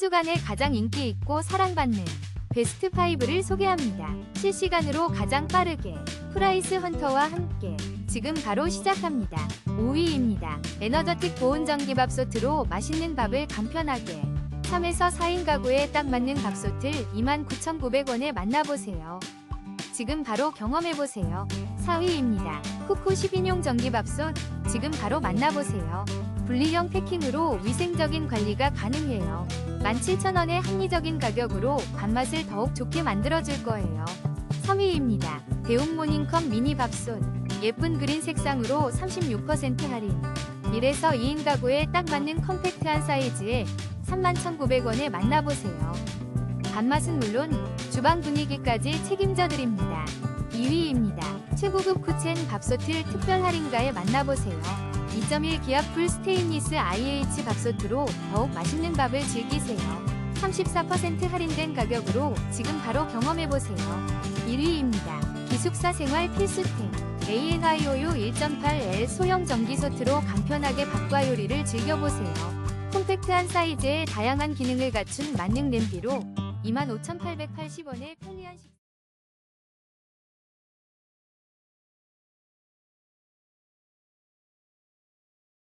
주간에 가장 인기 있고 사랑받는 베스트 5를 소개합니다. 실시간으로 가장 빠르게 프라이스 헌터와 함께 지금 바로 시작합니다. 5위입니다. 에너저틱 보온 전기밥솥으로 맛있는 밥을 간편하게 3에서 4인 가구에 딱 맞는 밥솥을 29,900원에 만나보세요. 지금 바로 경험해보세요. 4위입니다. 쿠쿠 10인용 전기밥솥 지금 바로 만나보세요. 분리형 패킹으로 위생적인 관리가 가능해요. 17,000원의 합리적인 가격으로 밥맛을 더욱 좋게 만들어줄 거예요. 3위입니다. 대웅 모닝컵 미니 밥솥. 예쁜 그린 색상으로 36% 할인. 1에서 2인 가구에 딱 맞는 컴팩트한 사이즈에 31,900원에 만나보세요. 밥맛은 물론 주방 분위기까지 책임져 드립니다. 2위입니다. 최고급 쿠첸 밥솥을 특별 할인가에 만나보세요. 2.1 기압 풀 스테인리스 IH 밥솥으로 더욱 맛있는 밥을 즐기세요. 34% 할인된 가격으로 지금 바로 경험해보세요. 1위입니다. 기숙사 생활 필수템 ANIOU 1.8L 소형 전기솥으로 간편하게 밥과 요리를 즐겨보세요. 콤팩트한 사이즈에 다양한 기능을 갖춘 만능 냄비로 25,880원의 편리한 식사